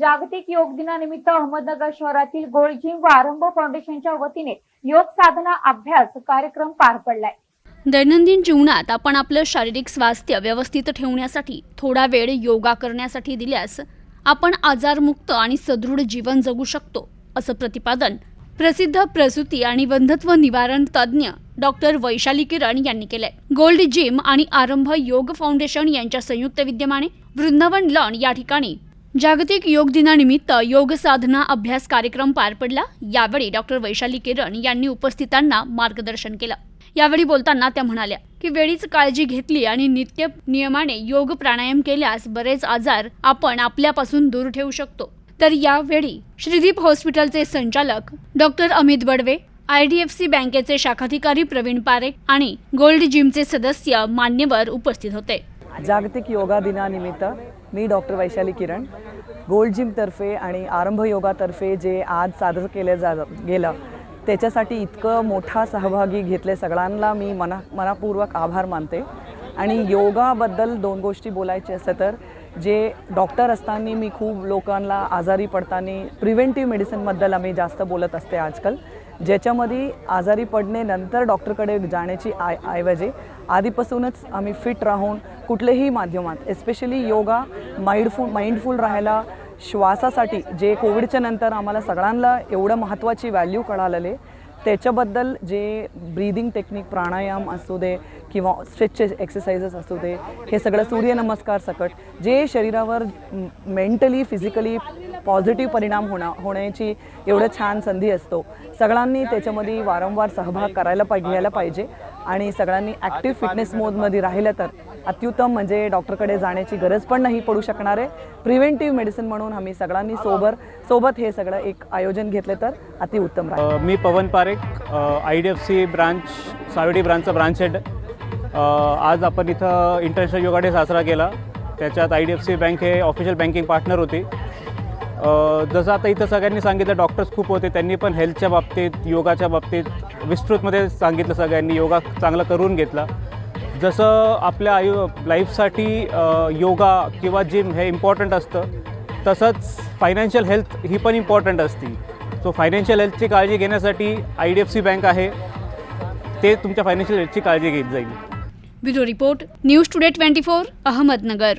जागतिक योग दिनानिमित्त अहमदनगर शहरातील गोल्ड जिम व आरंभ फाउंडेशनच्या वतीने योग साधना अभ्यास कार्यक्रम पार पडलाय. दैनंदिन जीवनात आपण आपलं शारीरिक स्वास्थ्य व्यवस्थित ठेवण्यासाठी थोडा वेळ योगा करण्यासाठी दिल्यास आपण आजारमुक्त आणि सदृढ जीवन जगू शकतो असं प्रतिपादन प्रसिद्ध प्रसूती आणि बंधत्व निवारण तज्ज्ञ डॉक्टर वैशाली किरण यांनी केलंय. गोल्ड जिम आणि आरंभ योग फाउंडेशन यांच्या संयुक्त विद्यमाने वृंदावन लॉन या ठिकाणी जागतिक योग दिनानिमित्त योग साधना अभ्यास कार्यक्रम पार पडला. यावेळी डॉक्टर वैशाली किरण यांनी उपस्थितांना मार्गदर्शन केलं. यावेळी बोलताना त्या म्हणाल्या की वेळीच काळजी घेतली आणि नित्य नियमाने योग प्राणायाम केल्यास बरेच आजार आपण आपल्यापासून दूर ठेवू शकतो. तर यावेळी श्रीदीप हॉस्पिटलचे संचालक doctor Amit Badve I D F C बँकेचे शाखाधिकारी प्रवीण पारे आणि गोल्ड जिमचे सदस्य मान्यवर उपस्थित होते. जागतिक योगा दिनानिमित्त मी डॉक्टर वैशाली किरण. गोल्ड जिमतर्फे आणि आरंभ योगातर्फे जे आज सादर केलं जा गेलं त्याच्यासाठी इतकं मोठा सहभागी घेतले सगळ्यांना मी मना मनापूर्वक आभार मानते. आणि योगाबद्दल दोन गोष्टी बोलायच्या असं तर जे डॉक्टर असताना मी खूप लोकांना आजारी पडताना प्रिव्हेंटिव्ह मेडिसिनबद्दल आम्ही जास्त बोलत असते आजकाल. ज्याच्यामध्ये आजारी पडणे नंतर डॉक्टरकडे जाण्याची आय ऐवजी आधीपासूनच आम्ही फिट राहून कुठल्याही माध्यमात एस्पेशली योगा माइंडफुल माइंडफुल राहायला श्वासासाठी जे कोविडच्या नंतर आम्हाला सगळ्यांना एवढं महत्त्वाची व्हॅल्यू कळालेले त्याच्याबद्दल जे ब्रीदिंग टेक्निक प्राणायाम असू दे किंवा स्ट्रेच एक्सरसाइजेस असू दे हे सगळं सूर्यनमस्कार सकट जे शरीरावर मेंटली फिजिकली पॉझिटिव्ह परिणाम होणं होण्याची एवढं छान संधी असतो सगळ्यांनी त्याच्यामध्ये वारंवार सहभाग करायला पाहिजे घ्यायला पाहिजे. आणि सगळ्यांनी ॲक्टिव्ह फिटनेस मोडमध्ये राहिलं तर अत्युत्तम म्हणजे डॉक्टरकडे जाण्याची गरज पण नाही पडू शकणार आहे. प्रिव्हेंटिव्ह मेडिसिन म्हणून आम्ही सगळ्यांनी सोबर सोबत हे सगळं एक आयोजन घेतले तर अतिउत्तम राहील. मी Pawan Parekh I D F C branch Savedi ब्रांचचा branch head आज आपण इथं इंटरनॅशनल योगा डे साजरा केला. त्याच्यात I D F C bank हे ऑफिशियल बँकिंग पार्टनर होती. जसं आता इथं सगळ्यांनी सांगितलं डॉक्टर्स खूप होते. त्यांनी पण हेल्थच्या बाबतीत योगाच्या बाबतीत विस्तृतमध्ये सांगितलं सगळ्यांनी. योगा चांगला करून घेतला. जसं आपल्या आयु लाईफसाठी योगा किंवा जिम हे इम्पॉर्टंट असतं तसंच फायनान्शियल हेल्थ ही पण इम्पॉर्टंट असते. सो फायनान्शियल हेल्थची काळजी घेण्यासाठी I D F C bank आहे. ते तुमच्या फायनान्शियल हेल्थची काळजी घेत जाईल. Bureau report news today twenty four Ahmednagar.